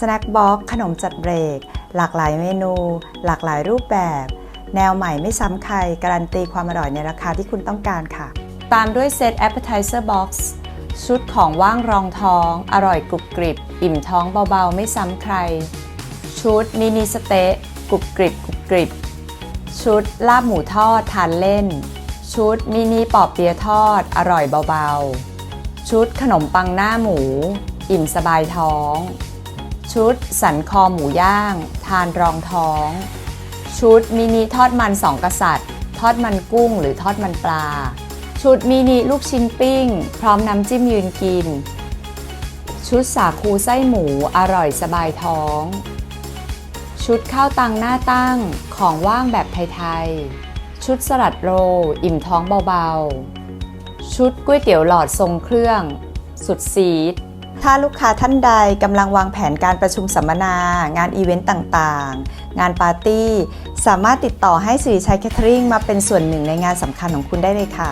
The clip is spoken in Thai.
สแน็คบ็อกขนมจัดเบรก หลากหลายเมนู หลากหลายรูปแบบ แนวใหม่ไม่ซ้ำใคร การันตีความอร่อยในราคาที่คุณต้องการค่ะ ตามด้วยเซต Appetizer Box ชุดของว่างรองท้อง อร่อยกรุบกริบ อิ่มท้องเบาๆ ไม่ซ้ำใคร ชุดมินิสเต๊ะกรุบกริบกรุบกริบ ชุดลาบหมูทอดทานเล่น ชุดมินิปอบเปียทอด อร่อยเบาๆ ชุดขนมปังหน้าหมู อิ่มสบายท้อง ชุดสันคอหมูย่าง ทานรองท้อง ชุดมินิทอดมันสองกษัตริย์ ทอดมันกุ้งหรือทอดมันปลา ชุดมินิลูกชิ้นปิ้ง พร้อมน้ำจิ้มยืนกิน ชุดสาคูไส้หมูอร่อยสบายท้อง ชุดข้าวตังหน้าตั้งของว่างแบบไทยๆ ชุดสลัดโรอิ่มท้องเบาๆ ชุดก๋วยเตี๋ยวหลอดทรงเครื่อง สุดซีด ถ้าลูกค้าท่านใดกำลังวางแผนการประชุมสัมมนา งานอีเวนต์ต่างๆ งานปาร์ตี้ สามารถติดต่อให้สิริชัยแคทเทอริงมาเป็นส่วนหนึ่งในงานสำคัญของคุณได้เลยค่ะ